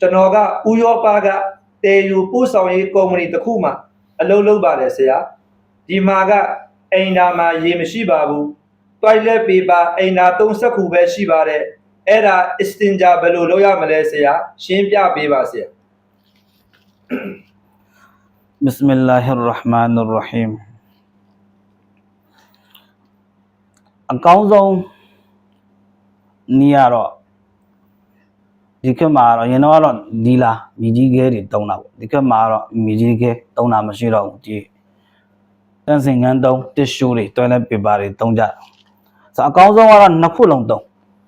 ကျွန်တော်ကဥရောပကတေယူပို့ဆောင်ရေးကုမ္ပဏီတစ်ခုမှအလုပ်လုပ်ပါတယ်ဆရာဒီမှာကအိမ်သာမှာရေမရှိပါဘူး toilet paper အိမ်သာ30ခုပဲရှိပါတယ်အဲ့ဒါ extender ဘယ်လိုလုပ်ရမလဲဆရာရှင်းပြပေးပါဆရာ بسم الله الرحمن الرحيم အကောင်းဆုံးနီးရတော့ ဒီခက်မှာတော့ရင်တော့ကတော့ဒီလာမြကြီးခဲတွေတုံးတာပေါ့ဒီခက်မှာတော့မြကြီးခဲတုံးတာမရှိတော့ဘူးဒီတန်းစင်ငန်းတုံးတစ်ရှူတွေ toilet paper တွေတုံးကြတယ်ဆိုတော့အကောင်းဆုံးကတော့နှစ်ခုလုံးတုံး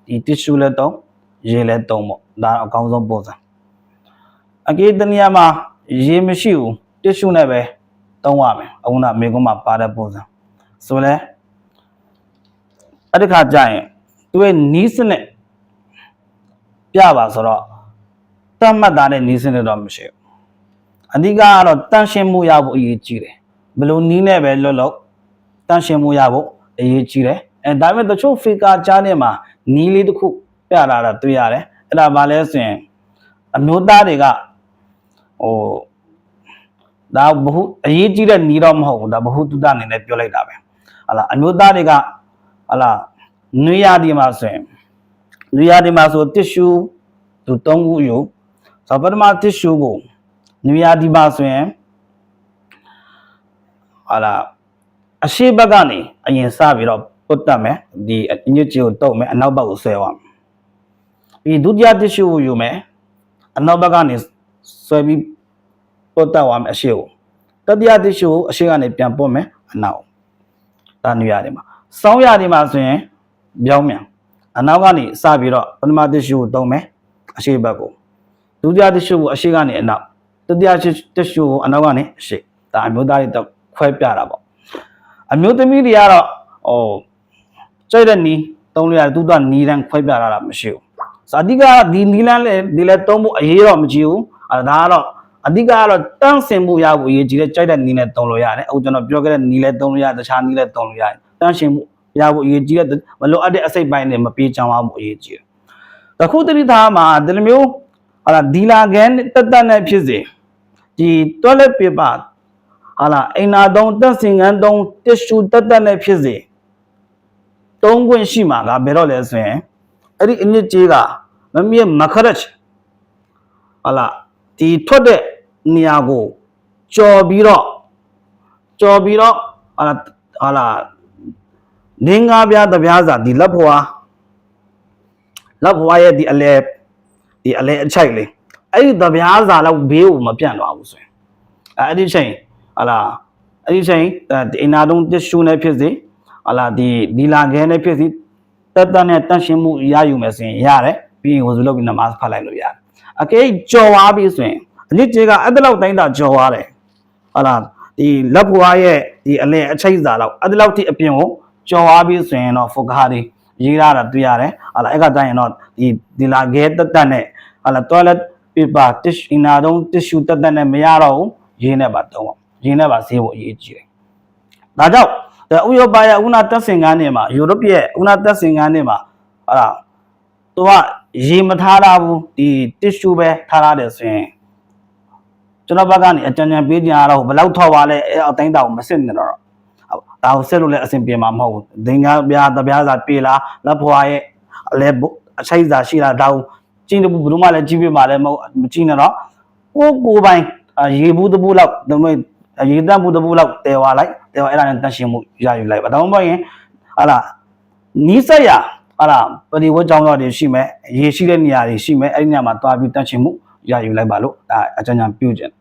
ဒီတစ်ရှူလည်းတုံးရေလည်းတုံးပေါ့ဒါတော့အကောင်းဆုံးပုံစံအကေးတနည်းမှာရေမရှိဘူးတစ်ရှူနဲ့ပဲတုံးရမယ်အခုနမေကုန်းမှာပါတဲ့ပုံစံဆိုလဲအဲ့ဒီခါကျရင်သူရဲ့နီးစနစ် ပြပါဆိုတော့တတ်မှတ်တာတဲ့နီးစနစ်တော့မရှိဘူးအဓိကကတော့တန့်ရှင်းမှုရဖို့အရေးကြီးတယ်ဘယ်လိုနီးနဲ့ပဲလွတ်လို့တန့်ရှင်းမှုရဖို့အရေးကြီးတယ်အဲဒါပေမဲ့တချို့ဖီကာကြားထဲမှာနီးလေးတစ်ခုပြတာတော့တွေ့ရတယ်အဲ့ဒါဘာလဲဆိုရင်အမျိုးသားတွေကဟိုဒါဘဟုအရေးကြီးတဲ့နီးတော့မဟုတ်ဘူးဒါဘဟုတုတအနေနဲ့ပြောလိုက်တာပဲဟာလာအမျိုးသားတွေကဟလာနွေရဒီမှာဆိုရင် နွေရဒီမှာဆိုတစ်ရှူသူ၃ခုယူဆိုပထမတစ်ရှူကိုနွေရဒီမှာဆိုရင်ဟလာအရှိဘက်ကနေအရင်စပြီးတော့ပုတ်တက်မယ်ဒီအညစ်ကြေးကိုတုပ်မယ်အနောက်ဘက်ကိုဆွဲသွားမယ်ပြီးဒုတိယတစ်ရှူကိုယူမယ်အနောက်ဘက်ကနေဆွဲပြီးပုတ်တက်သွားမယ်အရှိကိုတတိယတစ်ရှူကိုအရှိကနေပြန်ပုတ်မယ်အနောက်ဒါနွေရဒီမှာစောင်းရဒီမှာဆိုရင်ပြောင်းမြန် အနောက်ကနေစပြီးတော့ပထမတစ်ရှုကိုတုံးမယ်အရှိဘက်ကိုဒုတိယတစ်ရှုကိုအရှိကနေအနောက်တတိယတစ်ရှုကိုအနောက်ကနေအရှိဒါအမျိုးသားတွေတော့ခွဲပြတာပေါ့အမျိုးသမီးတွေကတော့ဟိုကြိုက်တဲ့နီးတုံးလို့ရတယ်သူတို့ကနီးတန်းခွဲပြတာတော့မရှိဘူးဆိုအဓိကဒီနီးလန်းလေဒီလဲတုံးဖို့အရေးတော့မကြည့်ဘူးအဲဒါကတော့အဓိကကတော့တန့်စင်မှုရဖို့အရေးကြီးတယ်ကြိုက်တဲ့နီးနဲ့တုံးလို့ရတယ်အခုကျွန်တော်ပြောခဲ့တဲ့နီးလဲတုံးလို့ရတယ်တခြားနီးလဲတုံးလို့ရတယ်တန့်စင်မှု ရဖို့အရေးကြီးတဲ့မလိုအပ်တဲ့အစိတ်ပိုင်းတွေမပြေချောင်အောင်ဖို့အရေးကြီးတယ်။တခုတတိသားမှာဒီလိုမျိုးဟာလာဒီလာကန်တက်တက်နဲ့ဖြစ်စေဒီ toilet paper ဟာလာအိမ်နာသုံးတက်စင်ကန်းသုံး tissue တက်တက်နဲ့ဖြစ်စေသုံးခွင့်ရှိမှာကဘယ်တော့လဲဆိုရင်အဲ့ဒီအနစ်ကြီးကမမီးမခရက်ဟာလာဒီထွက်တဲ့နေရာကိုကြော်ပြီးတော့ကြော်ပြီးတော့ဟာလာဟာလာ နင်းကားပြားတပြားစာဒီလက်ဖွာလက်ဖွာရဲ့ဒီအလဲဒီအလဲအချိုက်လေးအဲ့ဒီတပြားစာတော့ဘေးကိုမပြန့်သွားဘူးဆိုရင်အဲ့ဒီချိန်ဟာလာအဲ့ဒီချိန်ဒီအင်နာတုံးတစ်ရှူနဲ့ဖြစ်စေဟာလာဒီဒီလာခဲနဲ့ဖြစ်စေတက်တက်နဲ့တန့်ရှင်းမှုရယူမယ်ဆိုရင်ရတယ်ပြီးရင်ဝဇူလုပ်ပြီးနမတ်ဖတ်လိုက်လို့ရတယ်အကဲကြော်သွားပြီဆိုရင်အနည်းကြီးကအဲ့ဒါလောက်တိုင်းတာကြော်သွားတယ်ဟာလာဒီလက်ဖွာရဲ့ဒီအလဲအချိုက်စာတော့အဲ့ဒါလောက်ထိအပြင်ကို ကြော်သွားပြီဆိုရင်တော့ဖိုကာတွေရေးရတာတွေ့ရတယ်ဟာလာအဲ့ကတိုင်းရင်တော့ဒီဒီလာခဲတက်တက်နဲ့ဟာလာ toilet paper tissue အင်နာတော့ tissue တက်တက်နဲ့မရတော့ဘူးရင်းနဲ့ပါတော့ရင်းနဲ့ပါဆေးဖို့အရေးကြီးတယ်ဒါကြောင့်ဒါဥရောပရဲ့ဥနာတက်စင်ကန်းနေမှာယူရိုပရဲ့ဥနာတက်စင်ကန်းနေမှာဟာလာသူကရေမထားတာဘူးဒီ tissue ပဲထားရတယ်ဆိုရင်ကျွန်တော်ဘက်ကနေအကြံဉာဏ်ပေးကြရတော့ဘယ်လောက်ထောက်ပါလဲအဲ့အတိုင်းတောင်မစစ်နေတော့ဟုတ် ဒါကိုဆက်လို့လည်းအဆင်ပြေမှာမဟုတ်ဘူးဒင်္ဂါပြားတပြားစာပြေလာလက်ဖွာရဲ့အလဲအချိုက်စာရှိတာဒါကိုကျင်းတဘူးဘယ်လို့မှလည်းကြီးပြမှာလည်းမဟုတ်မကျင်းနဲ့တော့ကိုကိုပိုင်ရေဘူးတဘူးလောက်ဒါပေမဲ့ရေတန့်ဘူးတဘူးလောက်တဲဝါလိုက်တဲဝါအဲ့ဒါနဲ့တန့်ရှင်းမှုရယူလိုက်ပါဒါမှမဟုတ်ရင်ဟာလာနီးစက်ရဟာလာပရိဝတ်ကြောင်းတွေရှိမယ်ရေရှိတဲ့နေရာတွေရှိမယ်အဲ့ဒီနေရာမှာတွားပြီးတန့်ရှင်းမှုရယူလိုက်ပါလို့ဒါအကြံဉာဏ်ပြုခြင်း